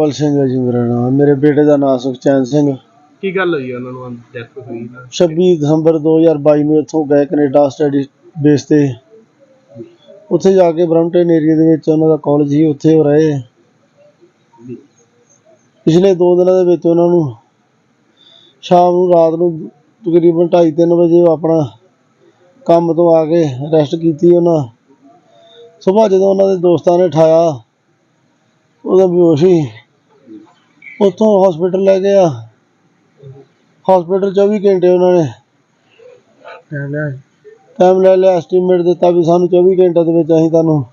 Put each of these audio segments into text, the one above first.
ਅਮਰਪਾਲ ਸਿੰਘ ਹੈ ਜੀ ਮੇਰਾ ਨਾਮ ਮੇਰੇ ਬੇਟੇ ਦਾ ਨਾਮ ਸੁਖਚੈਨ ਸਿੰਘ ਕੀ ਗੱਲ ਹੋਈ ਉਹਨਾਂ ਨੂੰ ਡੈਥ ਹੋਈ ਨਾ 26 ਦਸੰਬਰ 2022 ਨੂੰ ਇੱਥੋਂ ਗਏ ਕੈਨੇਡਾ ਸਟੱਡੀ ਬੇਸ ਤੇ। ਉੱਥੇ ਜਾ ਕੇ ਬਰਮਟਨ ਏਰੀਆ ਦੇ ਵਿੱਚ ਉਹਨਾਂ ਦਾ ਕਾਲਜ ਸੀ ਉੱਥੇ ਉਹ ਰਹੇ। ਪਿਛਲੇ 2 ਦਿਨਾਂ ਦੇ ਵਿੱਚ ਉਹਨਾਂ ਨੂੰ ਸ਼ਾਮ ਨੂੰ ਰਾਤ ਨੂੰ ਤਕਰੀਬਨ 2:30 ਵਜੇ ਉਹ ਆਪਣਾ ਕੰਮ ਤੋਂ ਆ ਕੇ ਰੈਸਟ ਕੀਤੀ ਉਹਨਾਂ। ਸਵੇਰ ਜਦੋਂ ਉਹਨਾਂ ਦੇ ਦੋਸਤਾਂ ਨੇ ਉਠਾਇਆ ਉਹਦਾ ਬੇਹੋਸ਼ ਸੀ। ਉੱਥੋਂ ਹਸਪੀਟਲ ਲੈ ਗਏ ਆ। ਹਸਪੀਟਲ 24 ਘੰਟੇ ਉਹਨਾਂ ਨੇ। ਟਾਈਮ ਲੈ ਲਿਆ ਐਸਟੀਮੇਟ ਦਿੱਤਾ ਵੀ ਸਾਨੂੰ 24 ਘੰਟੇ ਦੇ ਵਿੱਚ ਅਸੀਂ ਤੁਹਾਨੂੰ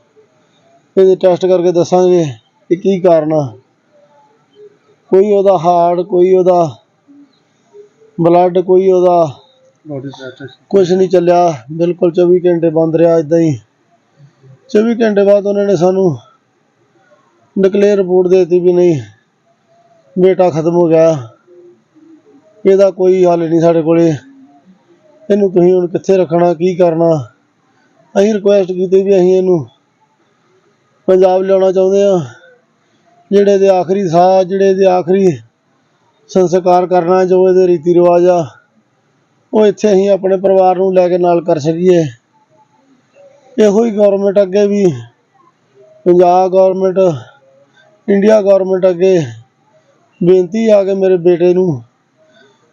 ਇਹਦੇ ਟੈਸਟ ਕਰਕੇ ਦੱਸਾਂਗੇ ਕਿ ਕੀ ਕਾਰਨ ਆ। ਕੋਈ ਉਹਦਾ ਹਾਰਟ ਕੋਈ ਉਹਦਾ ਬਲੱਡ ਕੋਈ ਉਹਦਾ ਕੁਝ ਨਹੀਂ ਚੱਲਿਆ। ਬਿਲਕੁਲ 24 ਘੰਟੇ ਬੰਦ ਰਿਹਾ ਇਦਾਂ ਹੀ। 24 ਘੰਟੇ ਬਾਅਦ ਉਹਨਾਂ ਨੇ ਸਾਨੂੰ ਡਿਕਲੇਅਰ ਰਿਪੋਰਟ ਦੇ ਦਿੱਤੀ ਵੀ ਨਹੀਂ। ਬੇਟਾ ਖਤਮ ਹੋ ਗਿਆ। ਇਹਦਾ ਕੋਈ ਹੱਲ ਨਹੀਂ ਸਾਡੇ ਕੋਲੇ। ਇਹਨੂੰ ਤੁਸੀਂ ਹੁਣ ਕਿੱਥੇ ਰੱਖਣਾ, ਕੀ ਕਰਨਾ? ਅਸੀਂ ਰਿਕੁਐਸਟ ਕੀਤੀ ਵੀ ਅਸੀਂ ਇਹਨੂੰ ਪੰਜਾਬ ਲਿਆਉਣਾ ਚਾਹੁੰਦੇ ਆ ਜਿਹੜੇ ਦੇ ਆਖਰੀ ਸਾਹ, ਜਿਹੜੇ ਦੇ ਆਖਰੀ ਸੰਸਕਾਰ ਕਰਨਾ ਜੋ ਇਹਦੇ ਰੀਤੀ ਰਿਵਾਜ ਆ, ਉਹ ਇੱਥੇ ਅਸੀਂ ਆਪਣੇ ਪਰਿਵਾਰ ਨੂੰ ਲੈ ਕੇ ਨਾਲ ਕਰ ਸਕੀਏ। ਇਹੋ ਹੀ ਗਵਰਨਮੈਂਟ ਅੱਗੇ ਵੀ, ਪੰਜਾਬ ਗਵਰਨਮੈਂਟ ਇੰਡੀਆ ਗਵਰਨਮੈਂਟ ਅੱਗੇ ਬੇਨਤੀ ਆ ਕਿ ਮੇਰੇ ਬੇਟੇ ਨੂੰ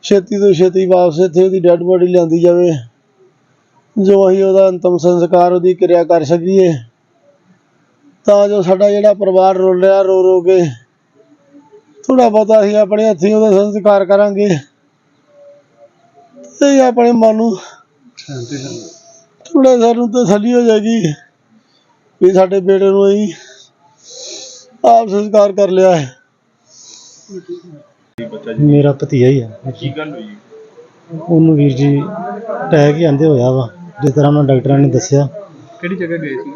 ਛੇਤੀ ਤੋਂ ਛੇਤੀ ਵਾਪਸ ਇੱਥੇ ਉਹਦੀ ਡੈੱਡ ਬੋਡੀ ਲਿਆਂਦੀ ਜਾਵੇ। ਜੋ ਅਸੀਂ ਉਹਦਾ ਅੰਤਮ ਸੰਸਕਾਰ ਉਹਦੀ ਕਿਰਿਆ ਕਰ ਸਕੀਏ। ਤਾਂ ਜੋ ਸਾਡਾ ਜਿਹੜਾ ਪਰਿਵਾਰ ਰੁਲ ਰਿਹਾ ਰੋ ਰੋ ਕੇ ਥੋੜਾ ਬਹੁਤਾ ਅਸੀਂ ਆਪਣੇ ਹੱਥੀਂ ਉਹਦਾ ਸੰਸਕਾਰ ਕਰਾਂਗੇ। ਤੇ ਆਪਣੇ ਮਨ ਨੂੰ ਥੋੜਾ ਸਾਨੂੰ ਤਸੱਲੀ ਹੋ ਜਾਏਗੀ ਵੀ ਸਾਡੇ ਬੇਟੇ ਨੂੰ ਅਸੀਂ ਆਪ ਸੰਸਕਾਰ ਕਰ ਲਿਆ ਹੈ। ਮੇਰਾ ਭਤੀਜਾ ਹੀ ਹੈ ਕੀ ਗੱਲ ਹੋਈ? ਉਹਨੂੰ ਵੀਰ ਜੀ ਅਟੈਕ ਹੀ ਆਂਦੇ ਹੋਇਆ ਵਾ ਜਿਸ ਤਰ੍ਹਾਂ ਉਹਨਾਂ ਡਾਕਟਰਾਂ ਨੇ ਦੱਸਿਆ। ਕਿਹੜੀ ਜਗ੍ਹਾ ਗਏ ਸੀ?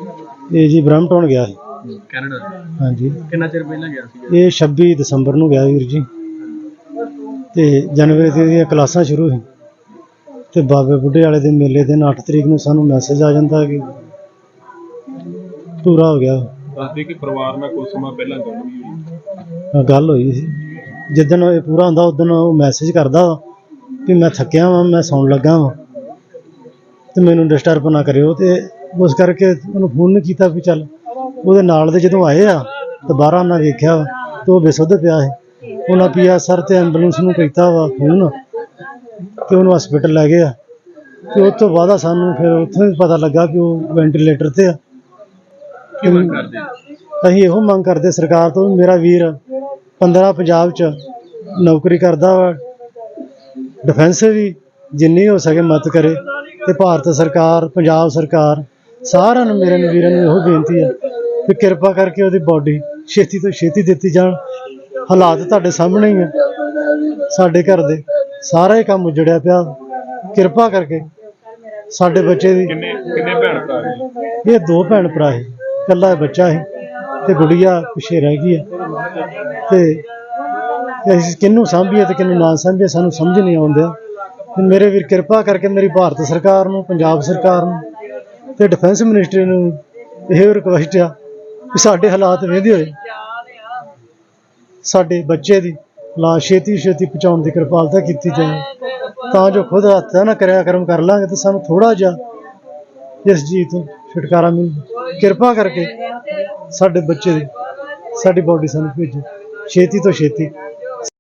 ਇਹ ਜੀ ਬ੍ਰਹਮਟਨ ਗਿਆ ਸੀ। ਕੈਨੇਡਾ। ਹਾਂਜੀ। ਕਿੰਨਾ ਚਿਰ ਪਹਿਲਾਂ ਗਿਆ ਸੀ ਇਹ 26 ਦਸੰਬਰ ਨੂੰ ਗਿਆ ਵੀਰ ਜੀ। ਤੇ ਜਨਵਰੀ ਦੀ ਇਹਦੀਆਂ ਕਲਾਸਾਂ ਸ਼ੁਰੂ ਸੀ ਤੇ ਬਾਬੇ ਬੁੱਢੇ ਵਾਲੇ ਦੇ ਮੇਲੇ ਦਿਨ 8 ਤਰੀਕ ਨੂੰ ਸਾਨੂੰ ਮੈਸੇਜ ਆ ਜਾਂਦਾ ਕਿ ਪੂਰਾ ਹੋ ਗਿਆ। ਦੱਸਦੇ ਕਿ ਪਰਿਵਾਰ ਨਾਲ ਕੁਝ ਸਮਾਂ ਪਹਿਲਾਂ ਹੋਈ। ਗੱਲ ਹੋਈ ਸੀ। ਜਿੱਦਣ ਇਹ ਪੂਰਾ ਹੁੰਦਾ ਉਦੋਂ ਉਹ ਮੈਸੇਜ ਕਰਦਾ ਕਿ ਮੈਂ ਥੱਕਿਆ ਵਾਂ ਮੈਂ ਸੌਣ ਲੱਗਾ ਵਾਂ ਤੇ ਮੈਨੂੰ ਡਿਸਟਰਬ ਨਾ ਕਰਿਓ ਤੇ ਉਸ ਕਰਕੇ ਉਹਨੂੰ ਫੋਨ ਨਹੀਂ ਕੀਤਾ ਵੀ ਚੱਲ ਉਹਦੇ ਨਾਲ ਦੇ ਜਦੋਂ ਆਏ ਆ ਤੇ ਬਾਹਰ ਉਹਨਾਂ ਵੇਖਿਆ ਤੇ ਉਹ ਬੇਸੁੱਧ ਪਿਆ ਹੈ ਉਹਨਾਂ ਪੀਆ ਸਰ ਤੇ ਐਂਬੂਲੈਂਸ ਨੂੰ ਕੀਤਾ ਵਾ ਫੋਨ ਤੇ ਉਹਨੂੰ ਹਸਪੀਟਲ ਲੈ ਗਏ ਆ। ਤੇ ਉਸ ਤੋਂ ਬਾਅਦ ਸਾਨੂੰ ਫਿਰ ਉੱਥੇ ਵੀ ਪਤਾ ਲੱਗਾ ਕਿ ਉਹ ਵੈਂਟੀਲੇਟਰ ਤੇ ਆ। ਕੀ ਮੰਗ ਕਰਦੇ? ਅਸੀਂ ਇਹੋ ਮੰਗ ਕਰਦੇ ਸਰਕਾਰ ਤੋਂ ਮੇਰਾ ਵੀਰ 15 ਪੰਜਾਬ ਚ ਨੌਕਰੀ ਕਰਦਾ ਵਾ। ਡਿਫੈਂਸ ਵੀ ਜਿੰਨੀ ਹੋ ਸਕੇ ਮਦਦ ਕਰੇ ਤੇ ਭਾਰਤ ਸਰਕਾਰ ਪੰਜਾਬ ਸਰਕਾਰ ਸਾਰਿਆਂ ਨੂੰ ਮੇਰੇ ਨੂੰ ਵੀਰਾਂ ਨੂੰ ਇਹੋ ਬੇਨਤੀ ਹੈ ਕਿ ਕਿਰਪਾ ਕਰਕੇ ਉਹਦੀ ਬਾਡੀ ਛੇਤੀ ਤੋਂ ਛੇਤੀ ਦਿੱਤੀ ਜਾਣ। ਹਾਲਾਤ ਤੁਹਾਡੇ ਸਾਹਮਣੇ ਹੀ ਆ। ਸਾਡੇ ਘਰ ਦੇ ਸਾਰਾ ਹੀ ਕੰਮ ਉਜੜਿਆ ਪਿਆ। ਕਿਰਪਾ ਕਰਕੇ ਸਾਡੇ ਬੱਚੇ ਦੀ ਕਿੰਨੇ ਕਿੰਨੇ ਭੈਣ ਭਰਾ ਇਹ ਦੋ ਭੈਣ ਭਰਾ ਹੈ ਇਕੱਲਾ ਬੱਚਾ ਹੈ ਤੇ ਗੁੜੀਆ ਪਿਛੇ ਰਹਿ ਗਈ ਹੈ। ਤੇ ਅਸੀਂ ਕਿਹਨੂੰ ਸਾਂਭੀਏ ਤੇ ਕਿਹਨੂੰ ਨਾ ਸਾਂਭੀਏ ਸਾਨੂੰ ਸਮਝ ਨਹੀਂ ਆਉਂਦਾ। ਤੇ ਮੇਰੇ ਵੀਰ ਕਿਰਪਾ ਕਰਕੇ ਮੇਰੀ ਭਾਰਤ ਸਰਕਾਰ ਨੂੰ, ਪੰਜਾਬ ਸਰਕਾਰ ਨੂੰ ਤੇ ਡਿਫੈਂਸ ਮਿਨਿਸਟਰੀ ਨੂੰ ਇਹ ਰਿਕੁਐਸਟ ਆ ਕਿ ਸਾਡੇ ਹਾਲਾਤ ਵੇਖਦੇ ਹੋਏ ਸਾਡੇ ਬੱਚੇ ਦੀ ਲਾਸ਼ ਛੇਤੀ ਛੇਤੀ ਪਹੁੰਚਾਉਣ ਦੀ ਕਿਰਪਾਲਤਾ ਕੀਤੀ ਜਾਏ। ਤਾਂ ਜੋ ਖੁਦ ਹੱਥਾਂ ਨਾ ਕਰਿਆ ਕਰਮ ਕਰ ਲਾਂਗੇ ਤੇ ਸਾਨੂੰ ਥੋੜਾ ਜਿਹਾ ਇਸ ਜੀ ਤੋਂ ਛੁਟਕਾਰਾ ਮਿਲ ਕਿਰਪਾ ਕਰਕੇ ਸਾਡੇ ਬੱਚੇ ਦੀ ਸਾਡੀ ਬਾਡੀ ਸਾਨੂੰ ਭੇਜੋ। ਛੇਤੀ ਤੋਂ ਛੇਤੀ